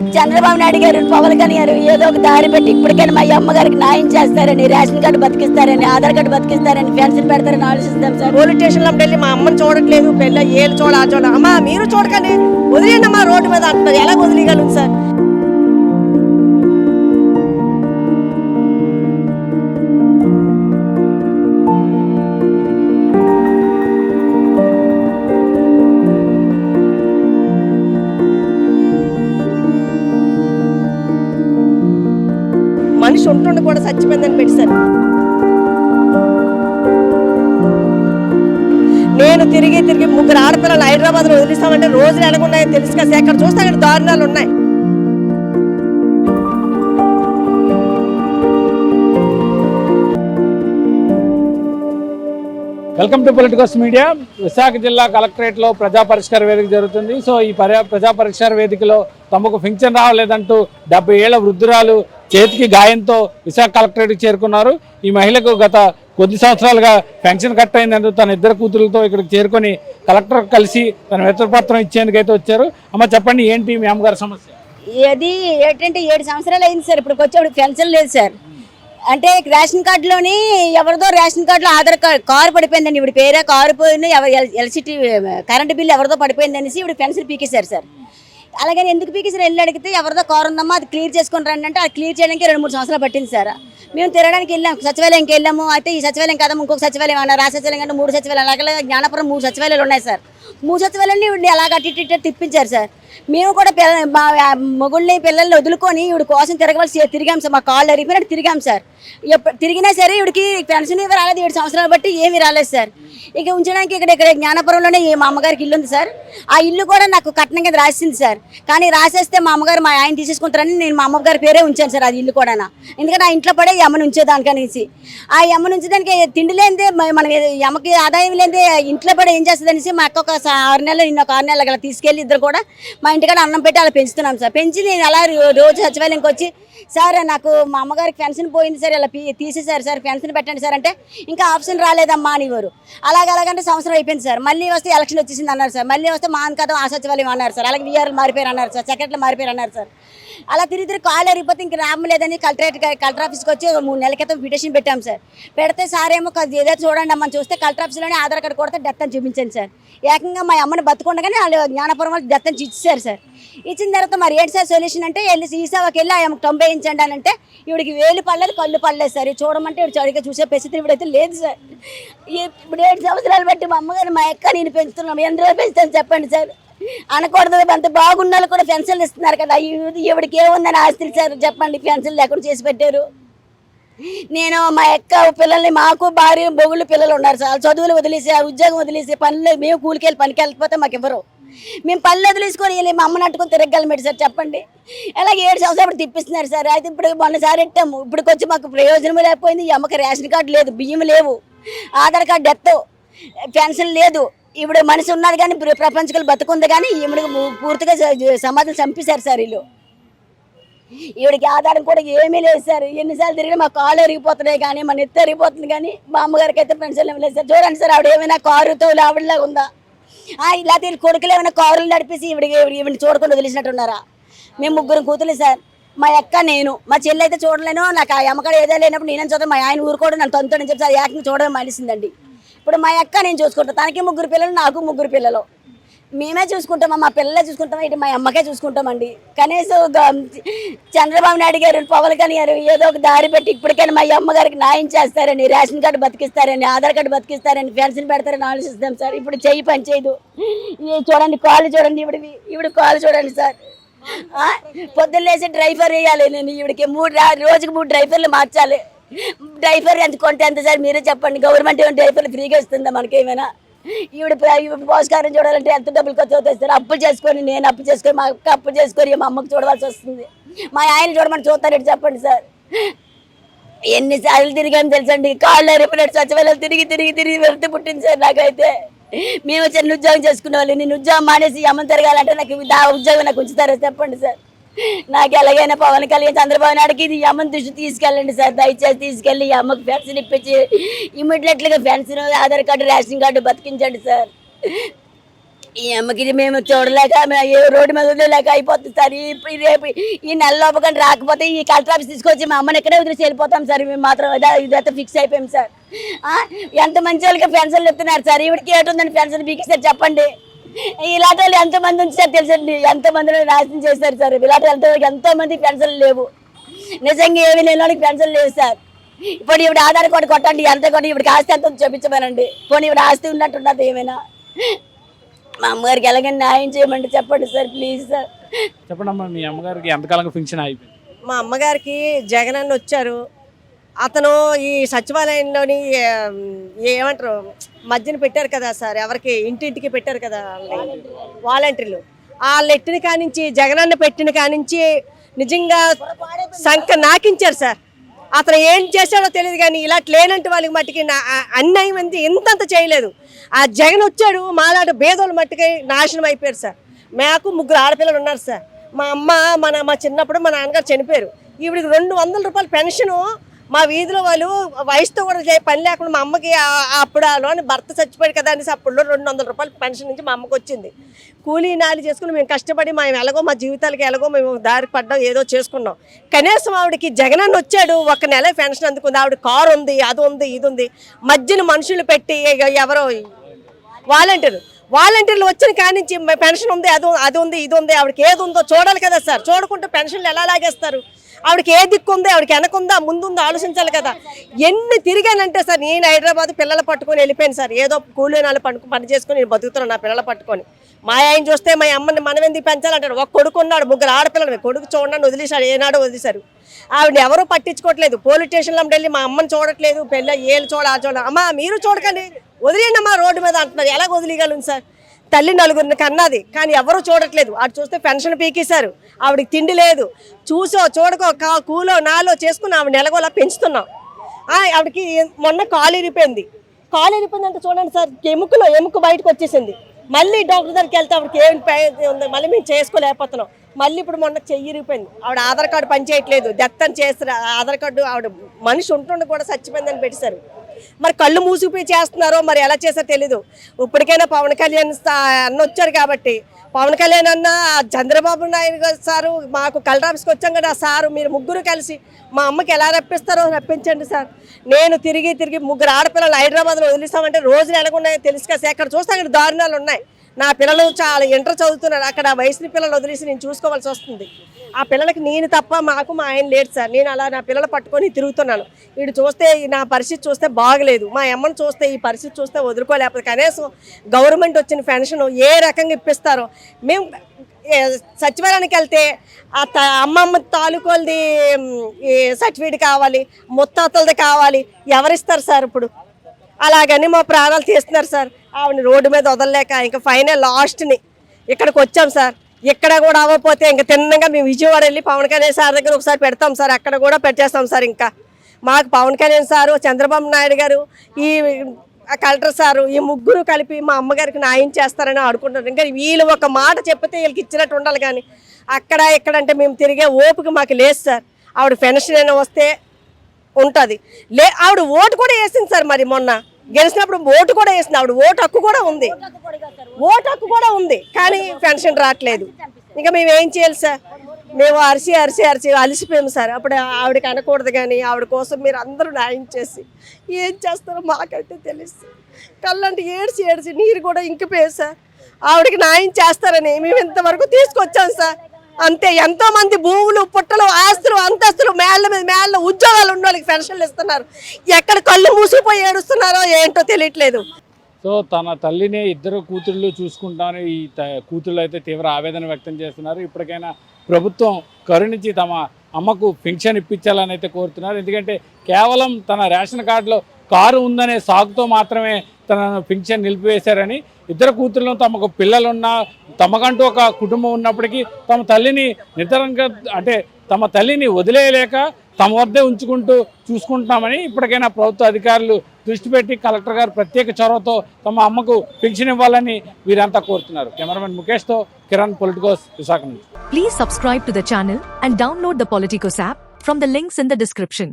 చంద్రబాబు నాయుడు గారు పవన్ కళ్యాణ్ గారు ఏదో ఒక దారి పెట్టి ఇప్పటికైనా మా అమ్మగారికి న్యాయం చేస్తారని రేషన్ కార్డు బతికిస్తారని ఆధార్ కార్డు బతికిస్తారని పెన్షన్ పెడతారని ఆలోచిస్తాం సార్. పోలీస్ స్టేషన్లో వెళ్ళి మా అమ్మని చూడట్లేదు పెళ్ళ ఏళ్ళు చూడ ఆ చూడ అమ్మా మీరు చూడకండి. వదిలేండి అమ్మా రోడ్డు మీద అంటున్నారు. ఎలా వదిలేయగలరు సార్? మనిషి ఉంటుండి కూడా చచ్చిపోయిందని పెట్టారు నేను తిరిగి తిరిగి ముగ్గురు ఆడపిల్లలు హైదరాబాద్లో వదిలిస్తామంటే రోజులు ఎలాగున్నాయో తెలుసు కదా ఎక్కడ చూస్తే అక్కడ దారుణాలు ఉన్నాయి. Welcome to Politicos media. Visakha జిల్లా కలెక్టరేట్లో ప్రజా పరిష్కార వేదిక జరుగుతుంది. సో ఈ పర్యా ప్రజా పరిష్కార వేదికలో తమకు ఫింక్షన్ రావలేదంటూ డెబ్బై ఏళ్ళ వృద్ధురాలు చేతికి గాయంతో విశాఖ కలెక్టరేట్ చేరుకున్నారు. ఈ మహిళకు గత కొద్ది సంవత్సరాలుగా పెన్షన్ కట్ అయిందంటూ తన ఇద్దరు కూతురులతో ఇక్కడికి చేరుకొని కలెక్టర్ కలిసి తన వెతపత్రం ఇచ్చేందుకైతే వచ్చారు. అమ్మ చెప్పండి ఏంటి మీ అమ్మగారి సమస్య? ఏది ఏంటంటే ఏడు సంవత్సరాలు అయింది సార్. ఇప్పుడు వచ్చేప్పుడు పెన్షన్ లేదు సార్. అంటే రేషన్ కార్డులోని ఎవరిదో రేషన్ కార్డులో ఆధార్ కార్డు కారు పడిపోయిందండి. ఇప్పుడు పేరే కారు పోయింది. ఎవరు ఎలక్ట్రిసిటీ కరెంట్ బిల్ ఎవరిదో పడిపోయింది అనేసి ఇప్పుడు పెన్షన్ పీకేశారు సార్. అలాగని ఎందుకు పీకేసారు వెళ్ళి అడిగితే ఎవరిదో కారు ఉందమ్మా అది క్లియర్ చేసుకుని రండి అంటే అది క్లియర్ చేయడానికి రెండు మూడు సంవత్సరాలు పట్టింది సార్. మేము తిరగడానికి వెళ్ళాం సచివాలయంకి వెళ్ళాము అయితే ఈ సచివాలయం కదా ఇంకొక సచివాలయం అన్నారు. ఆ సచివాలయం అంటే మూడు సచివాలయం అలాగే జ్ఞానపురం మూడు సచివాలయాలు ఉన్నాయి సార్. మూడు సచివాలయాన్ని ఇవిడిని అలాగ అటు ఇటు తిప్పించారు సార్. మేము కూడా పిల్ల మా మొగుళ్ళని పిల్లల్ని వదులుకొని ఇవిడి కోసం తిరగవలసి తిరిగాం సార్. మా కాళ్ళు అరిగిపోయినట్టు తిరిగాం సార్. ఎప్పుడు తిరిగినా సరే ఇవిడికి పెన్షన్ ఇవి రాలేదు. ఏడు సంవత్సరాలు బట్టి ఏమీ రాలేదు సార్. ఇక ఉంచడానికి ఇక్కడ ఇక్కడ జ్ఞానపురంలోనే మా అమ్మగారికి ఇల్లు ఉంది సార్. ఆ ఇల్లు కూడా నాకు కట్నం కింద రాసింది సార్. కానీ రాసేస్తే మా అమ్మగారు మా ఆయన తీసేసుకుంటారని నేను మా అమ్మగారి పేరే ఉంచాను సార్. అది ఇల్లు కూడా ఎందుకంటే ఆ ఇంట్లో పడే ఈ అమ్మని ఉంచేదానికి ఆ అమ్మని ఉంచేదానికి తిండి లేనిదే మనం అమ్మకి ఆదాయం లేనిదే ఇంట్లో పడే ఏం చేస్తుంది అనేసి మా అక్క ఒక ఆరు నెలలు నిన్న ఒక ఆరు నెలలు అలా తీసుకెళ్ళి ఇద్దరు కూడా మా ఇంటికాడ అన్నం పెట్టి అలా పెంచుతున్నాం సార్. పెంచి నేను అలా రోజు సచివాలయంకి వచ్చి సార్ నాకు మా అమ్మగారికి పెన్షన్ పోయింది సార్ ఇలా పీ- తీసేశారు సార్ పెన్షన్ పెట్టండి సార్ అంటే ఇంకా ఆప్షన్ రాలేదమ్మా అనేవారు. అలాగ అలాగంటే సంవత్సరం అయిపోయింది సార్. మళ్ళీ వస్తే ఎలక్షన్ వచ్చేసింది అన్నారు సార్. మళ్ళీ వస్తే మా కదా ఆ సచివాలయం అన్నారు సార్. అలాగే వీఆర్లు మారిపోయారు అన్నారు సార్. సెక్రటరీ మారిపోయారు అన్నారు సార్. అలా తిరిగి తిరిగి కాల్ ఎరిగిపోతే ఇంక రామలేదని కలెక్టరేట్ కలెక్టర్ ఆఫీస్కి వచ్చి మూడు నెలల క్రితం పిటిషన్ పెట్టాం సార్. పెడితే సార్ ఏమో ఏదో చూడండి అమ్మని చూస్తే కలెక్టర్ ఆఫీస్లోనే ఆధార్ కార్డు కొడితే డెత్ అని చూపించాను సార్. ఏకంగా మా అమ్మని బతుకుండగానే వాళ్ళు జ్ఞానపురం వాళ్ళు డెత్ అని ఇచ్చారు సార్. ఇచ్చిన తర్వాత మరి ఏంటి సార్ సొల్యూషన్ అంటే వెళ్ళి ఈసావకి వెళ్ళి ఆ తొంభయించండి ఇంచండి అని అంటే ఇవిడికి వేలు పడలేదు కళ్ళు పడలేదు సార్. చూడమంటే ఇవి చడిగా చూసే పరిస్థితి ఇప్పుడైతే లేదు సార్. ఇప్పుడు ఏడు సంవత్సరాలు బట్టి మా అమ్మగారు మా అక్క నేను పెంచుతున్నాం. ఎన్ని రోజులు పెంచుతాను చెప్పండి సార్. అనకూడదు అంత బాగున్న కూడా పెన్షన్లు ఇస్తున్నారు కదా. ఇవిడికి ఏముందని ఆస్తులు సార్ చెప్పండి పెన్షన్లు ఎక్కడ చేసి పెట్టారు. నేను మా అక్క పిల్లల్ని మాకు భార్య బొగుళ్ళు పిల్లలు ఉన్నారు సార్. చదువులు వదిలేసి ఆ ఉద్యోగం వదిలేసి పనులు మేము కూలికి వెళ్ళి పనికి వెళ్ళిపోతే మాకు ఇవ్వరు. మేము పనులు వదిలేసుకొని వెళ్ళి మా అమ్మని అట్టుకొని తిరగలమేటి సార్ చెప్పండి. అలాగే ఏడు సంవత్సరాలు ఇప్పుడు తిప్పిస్తున్నారు సార్. అయితే ఇప్పుడు మొన్నసారి ఎట్టాము? ఇప్పుడు వచ్చి మాకు ప్రయోజనం లేకపోయింది అమ్మకి రేషన్ కార్డు లేదు బియ్యం లేవు ఆధార్ కార్డు డెత్ పెన్షన్ లేదు. ఇప్పుడు మనిషి ఉన్నది కానీ ప్రపంచకులు బతుకుంది కానీ ఈవిడ పూర్తిగా స- సమాధులు చంపేశారు సార్ వీళ్ళు. ఈవిడికి ఆధారం కూడా ఏమీ లేదు సార్. ఎన్నిసార్లు తిరిగినా మా కాళ్ళు ఎరిగిపోతున్నాయి కానీ మన ఎత్తు ఎరిగిపోతుంది కానీ మా అమ్మగారికి అయితే పెన్షన్ ఏమి లేదు సార్. చూడండి సార్ ఆవిడ ఏమైనా కారుతో ఆవిడలా ఉందా? ఇలా వీళ్ళ కొడుకులు ఏమైనా కారులు నడిపేసి ఇవిడికి ఈవిడిని చూడకుండా వదిలేసినట్టున్నారా? మేము ముగ్గురు కూతురు సార్. మా అక్క నేను. మా చెల్లి అయితే చూడలేను. నాకు ఆ అమ్మకాడ ఏదో లేనప్పుడు నేనే చూద్దాం మా ఆయన ఊరుకోవడం నన్ను తొంతని చెప్పి అది యాక్ని చూడడం మానేసిందండి. ఇప్పుడు మా అక్క నేను చూసుకుంటాను తనకి ముగ్గురు పిల్లలు నాకు ముగ్గురు పిల్లలు. మేమే చూసుకుంటామా? మా పిల్లలే చూసుకుంటామా? ఇటు మా అమ్మకే చూసుకుంటామండి. కనీసం చంద్రబాబు నాయుడు గారు పవన్ కళ్యాణ్ గారు ఏదో ఒక దారి పెట్టి ఇప్పటికైనా మా అమ్మగారికి న్యాయం చేస్తారని రేషన్ కార్డు బతికిస్తారని ఆధార్ కార్డు బతికిస్తారని పెన్షన్ పెడతారని ఆలోచిస్తాం సార్. ఇప్పుడు చెయ్యి పని చేయదు. చూడండి కాళ్ళు చూడండి ఇవిడివి. ఇవిడి కాళ్ళు చూడండి సార్. పొద్దున్న లేచి డ్రైవర్ వేయాలి నేను ఇవిడికి మూడు రోజుకి మూడు డ్రైవర్లు మార్చాలి. డ్రైవర్ ఎంత కొంటే ఎంత సార్ మీరే చెప్పండి. గవర్నమెంట్ ఏమైనా డ్రైవర్లు ఫ్రీగా ఇస్తుందా మనకేమైనా? ఈవిడ ఈవిడ పోషకారం చూడాలంటే ఎంత డబ్బులు ఖర్చు అవుతాయి సార్? అప్పు చేసుకొని నేను అప్పు చేసుకొని మా అక్క అప్పు చేసుకొని మా అమ్మకు చూడవలసి వస్తుంది. మా ఆయన చూడమని చూస్తానంటే చెప్పండి సార్. ఎన్నిసార్లు తిరిగాను తెలుసండి? కాళ్ళు ఎరిపినట్టు సచివాలయాలు తిరిగి తిరిగి తిరిగి వెళ్తే పుట్టింది సార్ నాకైతే. మేము చిన్న ఉద్యోగం చేసుకునే వాళ్ళు నేను ఉద్యోగం మానేసి అమ్మ తిరగాలంటే నాకు ఆ ఉద్యోగం నాకు ఉంచుతారో? చెప్పండి సార్. నాకు ఎలాగైనా పవన్ కళ్యాణ్ చంద్రబాబు నాయుడుకి ఇది అమ్మని దృష్టి తీసుకెళ్ళండి సార్. దయచేసి తీసుకెళ్ళి ఈ అమ్మకి పెన్షన్ ఇప్పించి ఇమ్మీడియట్లుగా pension Aadhaar card ration card బతికించండి sir. ఈ అమ్మకి ఇది మేము చూడలేక ఏ రోడ్డు మీద వదిలేక అయిపోతుంది సార్. ఈ రేపు ఈ నెల లోపకం రాకపోతే ఈ కలెక్టర్ ఆఫీస్ తీసుకొచ్చి మా అమ్మని ఇక్కడే వదిలేసి వెళ్ళిపోతాం సార్. మేము మాత్రం ఇదైతే ఫిక్స్ అయిపోయాం సార్. ఎంత మంచి వాళ్ళకి పెన్షన్లు ఇస్తున్నారు సార్. ఈవిడికి ఏటుందని పెన్షన్ సార్ చెప్పండి. ఇలాంటి వాళ్ళు ఎంతమంది ఉంచారు తెలుసండి? ఎంతమందిని నాశనం చేశారు సార్? ఇలాంటి వాళ్ళకి ఎంతో మంది పెన్షన్లు లేవు. నిజంగా ఏమీ లేని వాళ్ళకి పెన్షన్ లేవు సార్. ఇప్పుడు ఇప్పుడు ఆధార్ కార్డు కొట్టండి ఎంత కొట్టి ఇప్పుడు ఆస్తి ఎంత ఉందో చూపించమనండి. పోనీ ఇప్పుడు ఆస్తి ఉన్నట్టున్నది ఏమైనా? మా అమ్మగారికి ఎలాగైనా న్యాయం చేయమంటే చెప్పండి సార్ ప్లీజ్ సార్. చెప్పండి అమ్మా మీ అమ్మగారికి ఎంతకాలంగా ఫింక్షన్ అయిపోయింది మా అమ్మగారికి జగన్ అన్న వచ్చారు. అతను ఈ సచివాలయంలోని ఏమంటారు మధ్యన పెట్టారు కదా సార్ ఎవరికి ఇంటింటికి పెట్టారు కదా వాలంటీర్లు. వాళ్ళు ఎట్టిన కానించి జగనన్న పెట్టిన కానించి నిజంగా సంఖ నాకించారు సార్. అతను ఏం చేశాడో తెలియదు కానీ ఇలా లేనంటే వాళ్ళకి మట్టికి నా- అన్యాయం అంది ఇంతంత చేయలేదు. ఆ జగన్ వచ్చాడు మాలాంటి భేదోళ్ళు మట్టికి నాశనం అయిపోయారు సార్. మాకు ముగ్గురు ఆడపిల్లలు ఉన్నారు సార్. మా అమ్మ మన మా చిన్నప్పుడు మా నాన్నగారు చనిపోయారు. ఈవిడికి రెండు వందల రూపాయల పెన్షను మా వీధిలో వాళ్ళు వయసుతో కూడా పని లేకుండా మా అమ్మకి అప్పుడు అని భర్త చచ్చిపోయాడు కదా అనేసి అప్పుడు రెండు వందల రూపాయలు పెన్షన్ నుంచి మా అమ్మకి వచ్చింది. కూలీ నాలి చేసుకుని మేము కష్టపడి మేము ఎలాగో మా జీవితాలకి ఎలాగో మేము దారి పడ్డాం ఏదో చేసుకున్నాం. కనీసం ఆవిడకి జగనన్న వచ్చాడు ఒక నెల పెన్షన్ అందుకుంది. ఆవిడ కారు ఉంది అది ఉంది ఇది ఉంది. మధ్యన మనుషులు పెట్టి ఎవరో వాలంటీర్ వాలంటీర్లు. వచ్చిన కానించి పెన్షన్ ఉంది అది అది ఉంది ఇది ఉంది. ఆవిడకి ఏది ఉందో చూడాలి కదా సార్. చూడకుంటే పెన్షన్లు ఎలా లాగేస్తారు? ఆవిడకి ఏ దిక్కు ఉందో ఆవిడకి వెనకుందా ముందుందో ఆలోచించాలి కదా. ఎన్ని తిరిగానంటే సార్ నేను హైదరాబాద్ పిల్లలు పట్టుకొని వెళ్ళిపోయాను సార్. ఏదో కూలీ నాలు పనుకు పని చేసుకొని నేను బతుకుతున్నాను నా పిల్లలు పట్టుకొని. మా ఆయన చూస్తే మా అమ్మని మనం ఎందుకు పెంచాలంటాడు? ఒక కొడుకు ఉన్నాడు ముగ్గురు ఆడపిల్లలు. కొడుకు చూడండి వదిలేశాడు ఏనాడు వదిలేశారు. ఆవిడ ఎవరూ పట్టించుకోవట్లేదు. పోలీస్ స్టేషన్లో వెళ్ళి మా అమ్మని చూడట్లేదు పెళ్ళ ఏళ్ళు చూడ ఆ చూడ అమ్మా మీరు చూడకండి. వదిలేయండి అమ్మా రోడ్డు మీద అంటున్నారు. ఎలా వదిలేయగలను సార్? తల్లి నలుగురిని కన్నది. కానీ ఎవరు చూడట్లేదు. అటు చూస్తే పెన్షన్ పీకేశారు. ఆవిడకి తిండి లేదు. చూసో చూడకో కా కూలో నాలో చేసుకుని ఆవిడ నెలగోలా పెంచుతున్నాం. ఆవిడకి మొన్న కాలు ఇరిపోయింది. కాలు ఇరిపోయిందంటే చూడండి సార్ ఎముకలో ఎముక బయటకు వచ్చేసింది. మళ్ళీ డాక్టర్ దగ్గరికి వెళ్తే ఆవిడకి ఏం ఉంది? మళ్ళీ మేము చేసుకోలేకపోతున్నాం. మళ్ళీ ఇప్పుడు మొన్న చెయ్యి ఇరిగిపోయింది. ఆవిడ ఆధార్ కార్డు పనిచేయట్లేదు. డెత్ చేస్తారు ఆధార్ కార్డు ఆవిడ మనిషి ఉంటుండే కూడా చచ్చిపోయిందని పెట్టేశారు. మరి కళ్ళు మూసిపోయి చేస్తున్నారో మరి ఎలా చేసా తెలీదు. ఇప్పటికైనా పవన్ కళ్యాణ్ అన్న వచ్చారు కాబట్టి. పవన్ కళ్యాణ్ అన్న చంద్రబాబు నాయుడు గారు సారు మాకు కలర్ ఆఫీస్కి వచ్చాం కదా సారు మీరు ముగ్గురు కలిసి మా అమ్మకి ఎలా రప్పిస్తారో రప్పించండి సార్. నేను తిరిగి తిరిగి ముగ్గురు ఆడపిల్లలు హైదరాబాద్లో వదిలిస్తామంటే రోజులు ఎలాగున్నాయో తెలుసు కదా ఎక్కడ చూస్తే అక్కడ దారుణాలు ఉన్నాయి. నా పిల్లలు చాలా ఇంటర్ చదువుతున్నారు. అక్కడ వయసుని పిల్లలు వదిలేసి నేను చూసుకోవాల్సి వస్తుంది. ఆ పిల్లలకి నేను తప్ప మాకు మా ఆయన లేడు సార్. నేను అలా నా పిల్లలు పట్టుకొని తిరుగుతున్నాను. వీడు చూస్తే ఈ నా పరిస్థితి చూస్తే బాగలేదు. మా అమ్మని చూస్తే ఈ పరిస్థితి చూస్తే వదులుకోలేకపోతే కనీసం గవర్నమెంట్ వచ్చిన పెన్షన్ ఏ రకంగా ఇప్పిస్తారో. మేము సచివాలయానికి వెళ్తే ఆ అమ్మమ్మ తాలూకోలది సర్టిఫికేట్ కావాలి ముత్తాతలది కావాలి ఎవరిస్తారు సార్ ఇప్పుడు? అలాగని మా ప్రాణాలు తీస్తున్నారు సార్. ఆవిడ రోడ్డు మీద వదలలేక ఇంకా ఫైనల్ లాస్ట్ని ఇక్కడికి వచ్చాం సార్. ఇక్కడ కూడా అవ్వకపోతే ఇంకా తిన్నగా మేము విజయవాడ వెళ్ళి పవన్ కళ్యాణ్ సార్ దగ్గర ఒకసారి పెడతాం సార్. అక్కడ కూడా పెట్టేస్తాం సార్ ఇంకా. మాకు పవన్ కళ్యాణ్ సారు చంద్రబాబు నాయుడు గారు ఈ కలెక్టర్ సారు ఈ ముగ్గురు కలిపి మా అమ్మగారికి న్యాయం చేస్తారని ఆడుకుంటున్నారు. ఇంకా వీళ్ళు ఒక మాట చెప్తే వీళ్ళకి ఇచ్చినట్టు ఉండాలి కానీ అక్కడ ఎక్కడంటే అంటే మేము తిరిగే ఓపిక మాకు లేదు సార్. ఆవిడ పెన్షన్ అయినా వస్తే ఉంటుంది. లే ఆవిడ ఓటు కూడా వేసింది సార్ మరి మొన్న. గెలిచినప్పుడు ఓటు కూడా వేసింది. ఆవిడ ఓటు హక్కు కూడా ఉంది. ఓటు హక్కు కూడా ఉంది. కానీ పెన్షన్ రావట్లేదు. ఇంకా మేము ఏం చేయాలి సార్? మేము అరిసి అరిసి అరిసి అలసిపోయాము సార్. అప్పుడు ఆవిడకి అనకూడదు కానీ ఆవిడ కోసం మీరు అందరూ న్యాయం చేసి ఏం చేస్తారో మాకైతే తెలుసు కళ్ళంటే ఏడ్చి ఏడ్చి నీరు కూడా ఇంకిపోయాయి సార్. ఆవిడకి న్యాయం చేస్తారని మేము ఇంతవరకు తీసుకొచ్చాం సార్. అంతే ఎంతో మంది భూములు పుట్టలు ఆస్తులు అంతస్తులు మేళ్ళ మీద మేళ్ళ ఉద్యోగాలు ఉన్న వాళ్ళకి పెన్షన్లు ఇస్తున్నారు. ఎక్కడ కళ్ళు మూసిపోయి ఏడుస్తున్నారో ఏంటో తెలియట్లేదు. సో తన తల్లిని ఇద్దరు కూతుళ్ళు చూసుకుంటామని ఈ త- కూతుళ్ళు అయితే తీవ్ర ఆవేదన వ్యక్తం చేస్తున్నారు. ఇప్పటికైనా ప్రభుత్వం కరుణించి తమ అమ్మకు పెన్షన్ ఇప్పించాలని అయితే కోరుతున్నారు. ఎందుకంటే కేవలం తన రేషన్ కార్డులో కారు ఉందనే సాగుతో మాత్రమే తనను పెన్షన్ నిలిపివేశారని ఇద్దరు కూతుళ్ళు తమకు పిల్లలున్నా తమకంటూ ఒక కుటుంబం ఉన్నప్పటికీ తమ తల్లిని నితరంగా అంటే తమ తల్లిని వదిలేయలేక తమ వద్దే ఉంచుకుంటూ చూసుకుంటున్నామని ఇప్పటికైనా ప్రభుత్వ అధికారులు దృష్టి పెట్టి కలెక్టర్ గారు ప్రత్యేక చొరవతో తమ అమ్మకు పెన్షన్ ఇవ్వాలని వీరంతా కోరుతున్నారు. కెమెరామెన్ ముఖేష్తో కిరణ్ పొలిటికోస్ విశాఖ నుంచి. Please subscribe to the channel and download the Politicos app from the links in the description